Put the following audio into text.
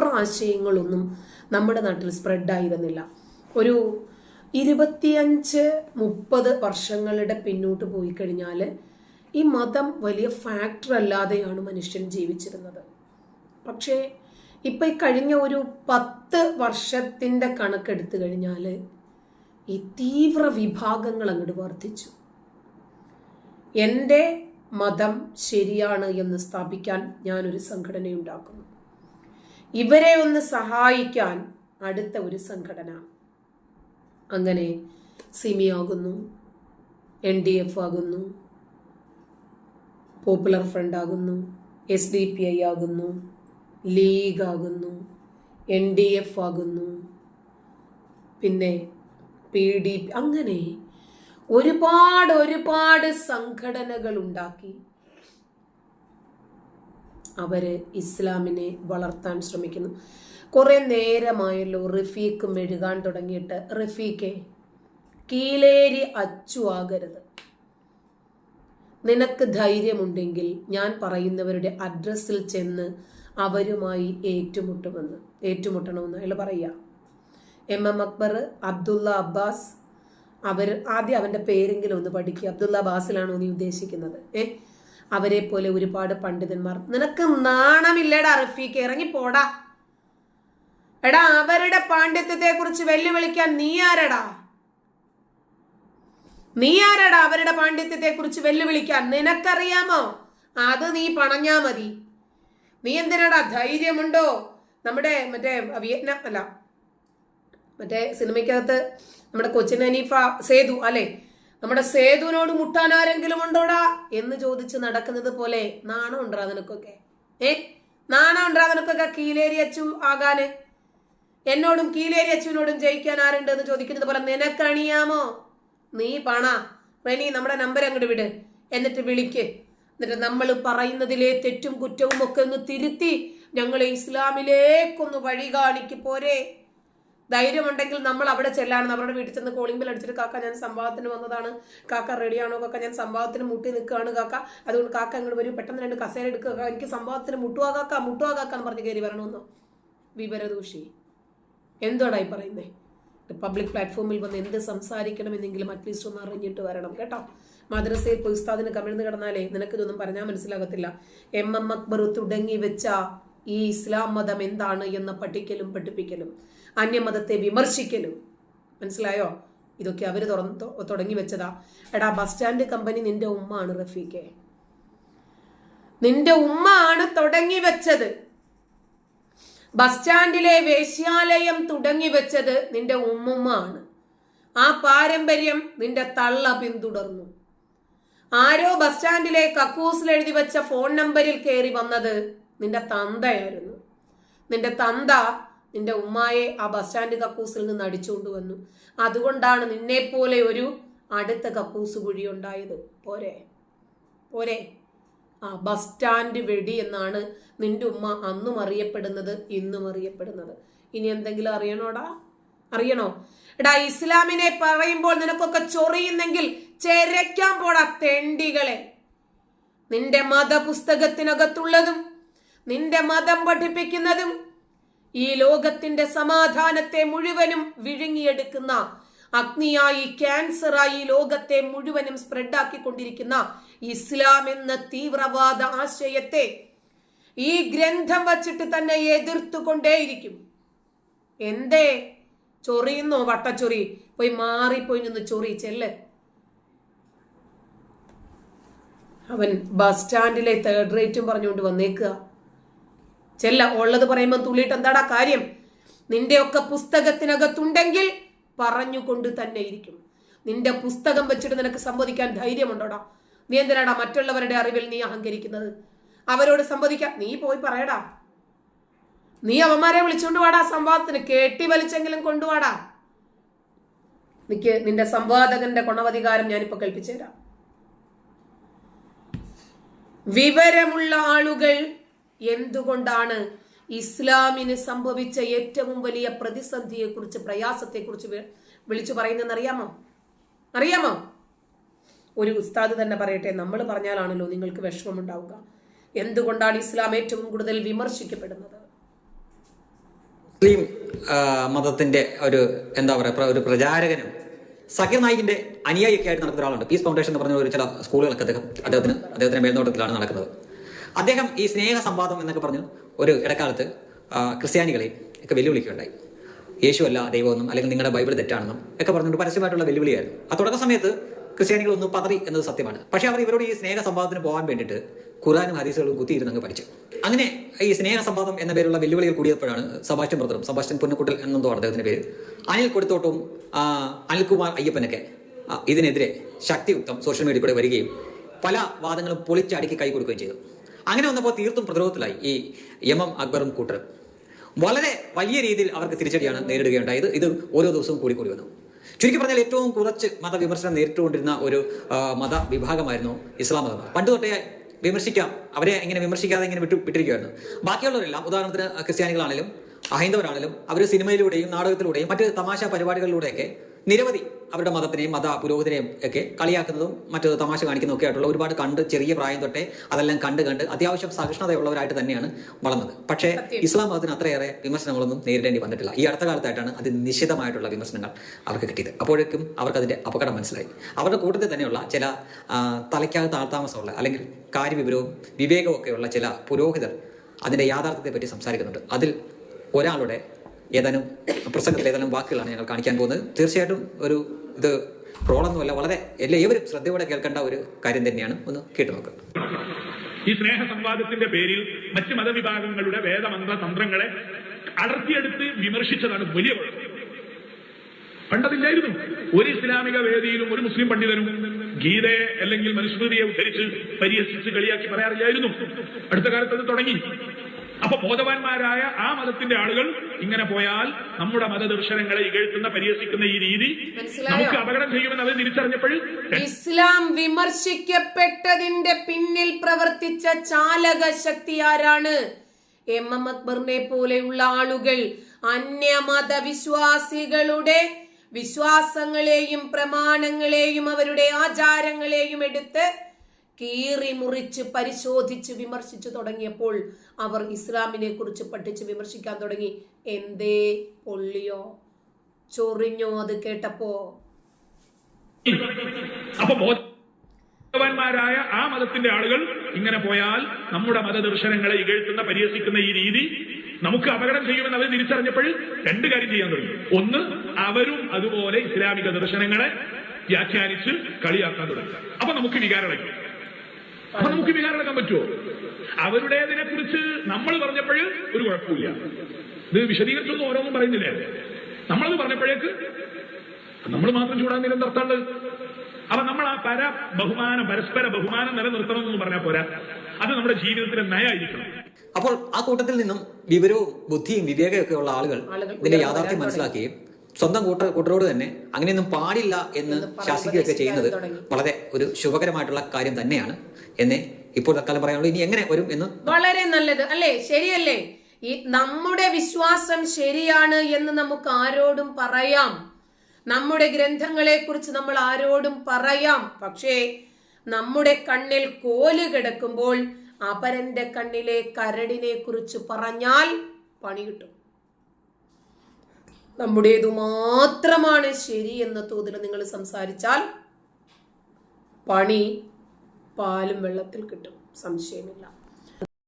ആശയങ്ങളൊന്നും നമ്മുടെ നാട്ടിൽ സ്പ്രെഡായിരുന്നില്ല. ഒരു ഇരുപത്തിയഞ്ച് മുപ്പത് വർഷങ്ങളുടെ പിന്നോട്ട് പോയി കഴിഞ്ഞാൽ ഈ മതം വലിയ ഫാക്ടർ അല്ലാതെയാണ് മനുഷ്യൻ ജീവിച്ചിരുന്നത്. പക്ഷേ ഇപ്പം ഈ കഴിഞ്ഞ ഒരു പത്ത് വർഷത്തിന്റെ കണക്കെടുത്തു കഴിഞ്ഞാൽ ഈ തീവ്ര വിഭാഗങ്ങൾ അങ്ങോട്ട് വർദ്ധിച്ചു. എന്റെ മതം ശരിയാണ് എന്ന് സ്ഥാപിക്കാൻ ഞാനൊരു സംഘടന ഉണ്ടാക്കുന്നു ഇവരെ ഒന്ന് സഹായിക്കാൻ അടുത്ത ഒരു സംഘടന. അങ്ങനെ സിമിയാകുന്നു എൻ ഡി എഫ് ആകുന്നു പോപ്പുലർ ഫ്രണ്ട് ആകുന്നു എസ് ഡി പി ഐ ആകുന്നു ലീഗ് ആകുന്നു എൻ ഡി എഫ് ആകുന്നു പിന്നെ പി ഡി അങ്ങനെ ഒരുപാട് ഒരുപാട് സംഘടനകൾ ഉണ്ടാക്കി. അവർ ഇസ്ലാമിനെ വളർത്താൻ ശ്രമിക്കുന്നു. കുറേ നേരമായല്ലോ റഫീഖ് മെഴുകാൻ തുടങ്ങിയിട്ട്. റഫീഖെ കീലേരി അച്ചു ആകരുത്. നിനക്ക് ധൈര്യമുണ്ടെങ്കിൽ ഞാൻ പറയുന്നവരുടെ അഡ്രസ്സിൽ ചെന്ന് അവരുമായി ഏറ്റുമുട്ടുമെന്ന് ഏറ്റുമുട്ടണമെന്ന് അയാൾ പറയുക. എം എം അക്ബർ അബ്ദുള്ള അബ്ബാസ് അവർ ആദ്യം അവന്റെ പേരെങ്കിലും ഒന്ന് പഠിക്കുക അബ്ദുള്ള അബ്ബാസിലാണോ നീ ഉദ്ദേശിക്കുന്നത്? ഏ? അവരെ പോലെ ഒരുപാട് പണ്ഡിതന്മാർ. നിനക്ക് നാണമില്ലടാ റഫീഖ് ഇറങ്ങി പോടാ എടാ അവരുടെ പാണ്ഡിത്യത്തെ കുറിച്ച് വെല്ലുവിളിക്കാൻ നീ ആരടാ? നീ ആരടാ അവരുടെ പാണ്ഡിത്യത്തെ കുറിച്ച് വെല്ലുവിളിക്കാൻ? നിനക്കറിയാമോ? അത് നീ പണഞ്ഞാ മതി. നീ എന്തിനാടാ ധൈര്യമുണ്ടോ? നമ്മുടെ മറ്റേ വിയറ്റ്നാം അല്ല മറ്റേ സിനിമയ്ക്കകത്ത് നമ്മുടെ കൊച്ചിൻ ഹനീഫ സേതു അല്ലെ? നമ്മുടെ സേതുവിനോട് മുട്ടാൻ ആരെങ്കിലും ഉണ്ടോടാ? എന്ന് ചോദിച്ച് നടക്കുന്നത് പോലെ നാണം ഉണ്ടാ നിനക്കൊക്കെ? ഏ? നാണം ഉണ്ടാ നിനക്കൊക്കെ കീലേരി അച്ചു ആകാന്? എന്നോടും കീലേരി അച്ചുവിനോടും ജയിക്കാൻ ആരുണ്ട് എന്ന് ചോദിക്കുന്നത് പോലെ നിനക്കണിയാമോ? നീ പണ. റെനി നമ്മുടെ നമ്പർ അങ്ങോട്ട് വിട്. എന്നിട്ട് വിളിക്ക്. എന്നിട്ട് നമ്മൾ പറയുന്നതിലെ തെറ്റും കുറ്റവും ഒക്കെ ഒന്ന് തിരുത്തി ഞങ്ങളെ ഇസ്ലാമിലേക്കൊന്ന് വഴി കാണിക്ക് പോരെ. ധൈര്യമുണ്ടെങ്കിൽ നമ്മൾ അവിടെ ചെല്ലാണെന്ന് അവരുടെ വീട്ടിൽ ചെന്ന് കോളിംഗ് ബിൽ അടിച്ചിട്ട് കാക്ക ഞാൻ സംവാദത്തിന് വന്നതാണ്. കാക്ക റെഡിയാണോ കാക്ക ഞാൻ സംവാദത്തിന് മുട്ടി നിൽക്കുകയാണ് കാക്ക. അതുകൊണ്ട് കാക്ക അങ്ങോട്ട് വരും. പെട്ടെന്ന് രണ്ട് കസേര എടുക്കുക. എനിക്ക് സംവാദത്തിന് മുട്ടുവാ കാക്ക. മുട്ടുവാ കാക്ക എന്ന് പറഞ്ഞ് കയറി വരണമെന്നോ? വിവരദൂഷി. എന്തോടായി പറയുന്നേ? പബ്ലിക് പ്ലാറ്റ്ഫോമിൽ വന്ന് എന്ത് സംസാരിക്കണമെന്നെങ്കിലും അറ്റ്ലീസ്റ്റ് ഒന്ന് അറിഞ്ഞിട്ട് വരണം കേട്ടോ. മദ്രസയിൽ പോയി ഉസ്താദിന് കമിഴ്ന്ന് കിടന്നാലേ നിനക്കിതൊന്നും പറഞ്ഞാൽ മനസ്സിലാകത്തില്ല. എം എം അക്ബർ തുടങ്ങി വെച്ച ഈ ഇസ്ലാം മതം എന്താണ് എന്ന് പഠിക്കലും പഠിപ്പിക്കലും. അന്യമതത്തെ വിമർശിക്കലും. മനസ്സിലായോ? ഇതൊക്കെ അവർ തുറന്ന് തുടങ്ങി വെച്ചതാ. എടാ ബസ് സ്റ്റാൻഡ് കമ്പനി നിന്റെ ഉമ്മ ആണ് റഫീഖെ. നിന്റെ ഉമ്മ ആണ് തുടങ്ങി വെച്ചത്. ബസ് സ്റ്റാൻഡിലെ വേശ്യാലയം തുടങ്ങി വെച്ചത് നിന്റെ ഉമ്മുമ്മ ആണ് ആ പാരമ്പര്യം നിന്റെ തള്ള പിന്തുടർന്നു. ആരോ ബസ് സ്റ്റാൻഡിലെ കക്കൂസിൽ എഴുതി വെച്ച ഫോൺ നമ്പറിൽ കയറി വന്നത് നിന്റെ തന്തയായിരുന്നു. നിന്റെ തന്ത നിന്റെ ഉമ്മായെ ആ ബസ് സ്റ്റാൻഡ് കക്കൂസിൽ നിന്ന് അടിച്ചുകൊണ്ട് വന്നു. അതുകൊണ്ടാണ് നിന്നെപ്പോലെ ഒരു അടുത്ത കക്കൂസ് കുഴി ഉണ്ടായത് പോരെ. പോരെ. ആ ബസ് സ്റ്റാൻഡ് വെടി എന്നാണ് നിന്റെ ഉമ്മ അന്നും അറിയപ്പെടുന്നത് ഇന്നും അറിയപ്പെടുന്നത്. ഇനി എന്തെങ്കിലും അറിയണോടാ? അറിയണോ? എടാ ഇസ്ലാമിനെ പറയുമ്പോൾ നിനക്കൊക്കെ ചൊറിയുന്നെങ്കിൽ ചെരയ്ക്കാൻ പോടാ തെണ്ടികളെ. നിന്റെ മതപുസ്തകത്തിനകത്തുള്ളതും നിന്റെ മതം പഠിപ്പിക്കുന്നതും ഈ ലോകത്തിന്റെ സമാധാനത്തെ മുഴുവനും വിഴുങ്ങിയെടുക്കുന്ന അഗ്നിയായി ക്യാൻസറായി ലോകത്തെ മുഴുവനും സ്പ്രെഡാക്കിക്കൊണ്ടിരിക്കുന്ന ഇസ്ലാം എന്ന തീവ്രവാദ ആശയത്തെ ഈ ഗ്രന്ഥം വച്ചിട്ട് തന്നെ എതിർത്തുകൊണ്ടേയിരിക്കും. എന്തേ? ചൊറിയുന്നോ വട്ടച്ചൊറി? പോയി മാറിപ്പോയി നിന്ന് ചൊറി ചെല്ല്. അവൻ ബസ് സ്റ്റാൻഡിലെ തേർഡ് റേറ്റും പറഞ്ഞുകൊണ്ട് വന്നേക്കുക. ചെല്ല ഉള്ളത് പറയുമ്പോൾ തുള്ളിയിട്ട് എന്താടാ കാര്യം? നിന്റെയൊക്കെ പുസ്തകത്തിനകത്തുണ്ടെങ്കിൽ പറഞ്ഞുകൊണ്ട് തന്നെ ഇരിക്കും. നിന്റെ പുസ്തകം വെച്ചിട്ട് നിനക്ക് സംവദിക്കാൻ ധൈര്യമുണ്ടോടാ? നീ എന്തിനാടാ മറ്റുള്ളവരുടെ അറിവിൽ നീ അഹങ്കരിക്കുന്നത്? അവരോട് സംവദിക്കാം നീ പോയി പറയടാ. നീ അവന്മാരെ വിളിച്ചുകൊണ്ട് വാടാ സംവാദത്തിന് കേട്ടി വലിച്ചെങ്കിലും കൊണ്ടുവാടാ നിക്ക് നിന്റെ സംവാദകന്റെ ഗുണവധികാരം ഞാനിപ്പോ കൽപ്പിച്ചു തരാം. വിവരമുള്ള ആളുകൾ എന്തുകൊണ്ടാണ് ഇസ്ലാമിന് സംഭവിച്ച ഏറ്റവും വലിയ പ്രതിസന്ധിയെ കുറിച്ച് പ്രയാസത്തെ കുറിച്ച് വിളിച്ചു പറയുന്നതെന്ന് അറിയാമോ? അറിയാമോ ഒരു ഉസ്താദ് തന്നെ പറയട്ടെ നമ്മൾ പറഞ്ഞാലാണല്ലോ നിങ്ങൾക്ക് വിഷമമുണ്ടാവുക. എന്തുകൊണ്ടാണ് ഇസ്ലാം ഏറ്റവും കൂടുതൽ വിമർശിക്കപ്പെടുന്നത്? മുസ്ലിം മതത്തിന്റെ ഒരു എന്താ പറയുക ഒരു പ്രചാരകനും സക്കീർ നായിക്കിന്റെ അനുയായിയൊക്കെ ആയിട്ട് നടക്കുന്ന ഒരാളുണ്ട്. പീസ് ഫൗണ്ടേഷൻ എന്ന് പറഞ്ഞ ഒരു ചില സ്കൂളുകളൊക്കെ അദ്ദേഹം അദ്ദേഹത്തിന് അദ്ദേഹത്തിന്റെ മേൽനോട്ടത്തിലാണ് നടക്കുന്നത്. അദ്ദേഹം ഈ സ്നേഹ സംവാദം എന്നൊക്കെ പറഞ്ഞു ഒരു ഇടക്കാലത്ത് ക്രിസ്ത്യാനികളെ ഒക്കെ വെല്ലുവിളിക്കുകയുണ്ടായി. യേശുവല്ല ദൈവമെന്നും അല്ലെങ്കിൽ നിങ്ങളുടെ ബൈബിൾ തെറ്റാണെന്നും ഒക്കെ പറഞ്ഞുകൊണ്ട് പരസ്യമായിട്ടുള്ള വെല്ലുവിളിയായിരുന്നു. ആ തുടക്ക സമയത്ത് ക്രിസ്ത്യാനികൾ ഒന്ന് പതറി എന്നത് സത്യമാണ്. പക്ഷേ അവർ ഇവരോട് ഈ സ്നേഹ സംവാദത്തിന് പോകാൻ വേണ്ടിയിട്ട് ഖുറാനും ഹദീസുകളും കുത്തിയിരുന്നങ്ങ് പഠിച്ചു. അങ്ങനെ ഈ സ്നേഹ സംവാദം എന്ന പേരുള്ള വെല്ലുവിളികൾ കൂടിയപ്പോഴാണ് സബാസ്റ്റ്യൻ ബ്രദറും സബാസ്റ്റ്യൻ പുന്നക്കുട്ടൽ എന്നെന്തോ അദ്ദേഹത്തിന്റെ പേര്. അനിൽ കൊടുത്തോട്ടും അനിൽകുമാർ അയ്യപ്പനൊക്കെ ഇതിനെതിരെ ശക്തിയുക്തം സോഷ്യൽ മീഡിയ കൂടെ വരികയും പല വാദങ്ങളും പൊളിച്ചടുക്കി കൈ കൊടുക്കുകയും ചെയ്തു. അങ്ങനെ വന്നപ്പോൾ തീർത്തും പ്രതിരോധത്തിലായി ഈ എം എം അക്ബറും കൂട്ടരും. വളരെ വലിയ രീതിയിൽ അവർക്ക് തിരിച്ചടിയാണ് നേരിടുകയുണ്ടായത്. ഇത് ഓരോ ദിവസവും കൂടിക്കൂടി കൂടി വന്നു. ചുരുക്കി പറഞ്ഞാൽ ഏറ്റവും കുറച്ച് മതവിമർശനം നേരിട്ടുകൊണ്ടിരുന്ന ഒരു മത വിഭാഗമായിരുന്നു ഇസ്ലാം മതം. പണ്ട് തൊട്ടേ വിമർശിക്കാം. അവരെ ഇങ്ങനെ വിമർശിക്കാതെ ഇങ്ങനെ വിട്ടു വിട്ടിരിക്കുകയായിരുന്നു ബാക്കിയുള്ളവരെല്ലാം ഉദാഹരണത്തിന് ക്രിസ്ത്യാനികളാണെങ്കിലും അഹൈന്ദവരാണെങ്കിലും അവർ സിനിമയിലൂടെയും നാടകത്തിലൂടെയും മറ്റ് തമാശ പരിപാടികളിലൂടെയൊക്കെ നിരവധി അവരുടെ മതത്തിനെയും മത പുരോഹിതനെയും ഒക്കെ കളിയാക്കുന്നതും മറ്റു തമാശ കാണിക്കുന്നതും ഒക്കെ ആയിട്ടുള്ള ഒരുപാട് കണ്ട് ചെറിയ പ്രായം തൊട്ടേ അതെല്ലാം കണ്ട് കണ്ട് അത്യാവശ്യം സഹിഷ്ണുതയുള്ളവരായിട്ട് തന്നെയാണ് വളർന്നത്. പക്ഷേ ഇസ്ലാം മതത്തിന് അത്രയേറെ വിമർശനങ്ങളൊന്നും നേരിടേണ്ടി വന്നിട്ടില്ല. ഈ അടുത്ത കാലത്തായിട്ടാണ് അത് നിശ്ചിതമായിട്ടുള്ള വിമർശനങ്ങൾ അവർക്ക് കിട്ടിയത്. അപ്പോഴേക്കും അവർക്ക് അതിന്റെ അപകടം മനസ്സിലായി. അവരുടെ കൂട്ടത്തിൽ തന്നെയുള്ള ചില തലയ്ക്കകത്ത് ആൾതാമസമുള്ള അല്ലെങ്കിൽ കാര്യവിവരവും വിവേകവും ഒക്കെയുള്ള ചില പുരോഹിതർ അതിന്റെ യാഥാർത്ഥ്യത്തെ പറ്റി സംസാരിക്കുന്നുണ്ട്. അതിൽ ഒരാളുടെ ഏതാനും പ്രസംഗത്തിൽ ഏതാനും വാക്കുകളാണ് ഞങ്ങൾ കാണിക്കാൻ പോകുന്നത്. തീർച്ചയായിട്ടും ഒരു ഇത് ട്രോളൊന്നുമല്ല വളരെ എല്ലാ ഏവരും ശ്രദ്ധയോടെ കേൾക്കേണ്ട ഒരു കാര്യം തന്നെയാണ്. ഒന്ന് കേട്ടു നോക്കുക ഈ സ്നേഹ സംവാദത്തിന്റെ പേരിൽ മറ്റ് മതവിഭാഗങ്ങളുടെ വേദമന്ത്ര തന്ത്രങ്ങളെ അടർത്തിയെടുത്ത് വിമർശിച്ചതാണ് വലിയ പണ്ടതില്ലായിരുന്നു. ഒരു ഇസ്ലാമിക വേദിയിലും ഒരു മുസ്ലിം പണ്ഡിതനും ഗീതയെ അല്ലെങ്കിൽ മനുസ്മൃതിയെ ഉദ്ധരിച്ച് പരിഹസിച്ച് കളിയാക്കി പറയാറില്ലായിരുന്നു. അടുത്ത കാലത്ത് അത് തുടങ്ങി. അപ്പൊ ബോധവാന്മാരായ ആ മതത്തിന്റെ ആളുകൾ ഇങ്ങനെ പോയാൽ നമ്മുടെ മതദർശനങ്ങളെ ഇകഴ്ത്തുന്ന പരിഹസിക്കുന്ന ഈ രീതി നമുക്ക് അപകടം ചെയ്യുമെന്ന് അവർ തിരിച്ചറിഞ്ഞപ്പോൾ ഇസ്ലാം വിമർശിക്കപ്പെട്ടതിന്റെ പിന്നിൽ പ്രവർത്തിച്ച ചാലക ശക്തി ആരാണ്? എം. എം. അക്ബറിനെ പോലെയുള്ള ആളുകൾ അന്യമത വിശ്വാസികളുടെ വിശ്വാസങ്ങളെയും പ്രമാണങ്ങളെയും അവരുടെ ആചാരങ്ങളെയും എടുത്ത് കീറി മുറിച്ച് പരിശോധിച്ച് വിമർശിച്ചു തുടങ്ങിയപ്പോൾ അവർ ഇസ്ലാമിനെ കുറിച്ച് പഠിച്ച് വിമർശിക്കാൻ തുടങ്ങി. എന്തേ പൊള്ളിയോ? ചൊറിഞ്ഞോ അത് കേട്ടപ്പോ? ായ ആ മതത്തിന്റെ ആളുകൾ ഇങ്ങനെ പോയാൽ നമ്മുടെ മതദർശനങ്ങളെ ഇകഴ്ത്തുന്ന പരിഹസിക്കുന്ന ഈ രീതി നമുക്ക് അപകടം ചെയ്യുമെന്ന് അവർ തിരിച്ചറിഞ്ഞപ്പോൾ രണ്ട് കാര്യം ചെയ്യാൻ തുടങ്ങി. ഒന്ന് അവരും അതുപോലെ ഇസ്ലാമിക ദർശനങ്ങളെ വ്യാഖ്യാനിച്ച് കളിയാക്കാൻ തുടങ്ങി. അപ്പൊ നമുക്ക് വികാരടക്കും അപ്പൊ നമുക്ക് വികാരമെടുക്കാൻ പറ്റുമോ? അവരുടേതിനെ കുറിച്ച് നമ്മൾ പറഞ്ഞപ്പോഴും ഒരു കുഴപ്പമില്ല. ഇത് വിശദീകരിച്ചൊന്നും ഓരോന്നും പറയുന്നില്ലേ. നമ്മളത് പറഞ്ഞപ്പോഴേക്ക് നമ്മൾ മാത്രം ചൂടാൻ നിർത്താണ്ട് അപ്പൊ നമ്മൾ ആ പര ബഹുമാനം പരസ്പര ബഹുമാനം നിലനിർത്തണം എന്ന് പറഞ്ഞാൽ പോരാ. അത് നമ്മുടെ ജീവിതത്തിലെ നയായിരിക്കണം. അപ്പോൾ ആ കൂട്ടത്തിൽ നിന്നും വിവരവും ബുദ്ധിയും വിവേകമൊക്കെ ഉള്ള ആളുകൾ ഇതിന്റെ യാഥാർത്ഥ്യം മനസ്സിലാക്കുകയും സ്വന്തം കൂട്ട കൂട്ടരോട് തന്നെ അങ്ങനെയൊന്നും പാടില്ല എന്ന് ശാസിക്കുകയൊക്കെ ചെയ്യുന്നത് വളരെ ഒരു ശുഭകരമായിട്ടുള്ള കാര്യം തന്നെയാണ്. എന്നെ ഇപ്പോൾ തൽക്കാലം പറയാനുള്ളൂ. ഇനി എങ്ങനെ വരും എന്ന് വളരെ നല്ലത്. അല്ലേ? ശരിയല്ലേ? ഈ നമ്മുടെ വിശ്വാസം ശരിയാണ് എന്ന് നമുക്ക് ആരോടും പറയാം. നമ്മുടെ ഗ്രന്ഥങ്ങളെ കുറിച്ച് നമ്മൾ ആരോടും പറയാം. പക്ഷേ നമ്മുടെ കണ്ണിൽ കോൽ കിടക്കുമ്പോൾ അപരന്റെ കണ്ണിലെ കരടിനെ കുറിച്ച് പറഞ്ഞാൽ പണി കിട്ടും. നമ്മുടേതു മാത്രമാണ് ശരി എന്ന തോതിൽ നിങ്ങൾ സംസാരിച്ചാൽ പണി പാലും വെള്ളത്തിൽ കിട്ടും. സംശയമില്ല.